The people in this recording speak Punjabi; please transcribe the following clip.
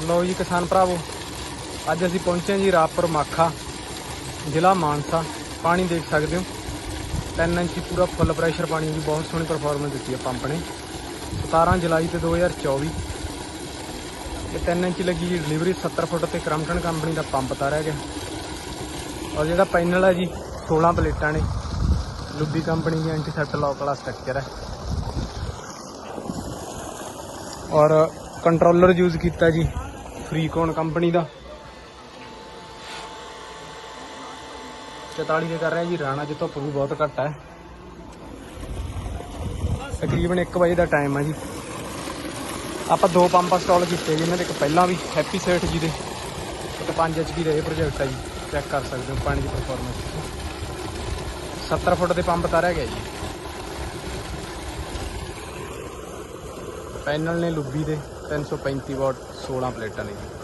ਲੋ ਜੀ ਕਿਸਾਨ ਭਰਾਵੋ, ਅੱਜ ਅਸੀਂ ਪਹੁੰਚੇ ਜੀ ਰਾਪੁਰ ਮਾਖਾ, ਜ਼ਿਲ੍ਹਾ ਮਾਨਸਾ। ਪਾਣੀ ਦੇਖ ਸਕਦੇ ਹੋ। 3 ਇੰਚੀ ਪੂਰਾ ਫੁੱਲ ਪ੍ਰੈਸ਼ਰ ਪਾਣੀ ਦੀ ਬਹੁਤ ਸੋਹਣੀ ਪਰਫਾਰਮੈਂਸ ਦਿੱਤੀ ਹੈ ਪੰਪ ਨੇ। 17 ਜੁਲਾਈ ਤੇ 2024 ਇਹ 3 ਇੰਚੀ ਲੱਗੀ ਜੀ ਡਿਲੀਵਰੀ 70 ਫੁੱਟ ਤੇ ਕ੍ਰਮਟਨ ਕੰਪਨੀ ਦਾ ਪੰਪ ਤਾਰਿਆ ਗਿਆ। ਔਰ ਜਿਹੜਾ ਪੈਨਲ ਹੈ ਜੀ 16 ਪਲੇਟਾਂ ਨੇ। ਲੁੱਬੀ ਕੰਪਨੀ ਦੀ ਐਂਟੀਸੈਪਟ ਲੌਕ ਵਾਲਾ ਸਟਰਕਚਰ ਹੈ। ਔਰ ਕੰਟਰੋਲਰ ਯੂਜ਼ ਕੀਤਾ ਜੀ। ਫਰੀਕੋਨ ਕੰਪਨੀ ਦਾ। 44 ਦੇ ਕਰ ਰਿਹਾ ਜੀ, ਰਾਣਾ ਚ ਧੁੱਪ ਵੀ ਬਹੁਤ ਘੱਟ ਹੈ। ਤਕਰੀਬਨ 1 ਵਜੇ ਦਾ ਟਾਈਮ ਹੈ ਜੀ। ਆਪਾਂ ਦੋ ਪੰਪ ਇੰਸਟਾਲ ਕੀਤੇ ਜੀ ਇਹਨਾਂ ਦੇ, ਇੱਕ ਪਹਿਲਾਂ ਵੀ ਹੈਪੀ ਸੇਠ ਜੀ ਦੇ, ਇੱਕ 5 ਐਚਪੀ ਦਾ ਇਹ ਪ੍ਰੋਜੈਕਟ ਹੈ ਜੀ। ਚੈੱਕ ਕਰ ਸਕਦੇ ਹੋ, ਪਾਣੀ ਦੀ ਪਰਫਾਰਮੈਂਸ 70 ਫੁੱਟ ਦੇ ਪੰਪ ਤਾਰਿਆ ਗਿਆ ਜੀ। ਪੈਨਲ ਨੇ ਲੁੱਬੀ ਦੇ। 335 ਵਾਟ 16 ਪਲੇਟਾਂ ਨੇ ਜੀ।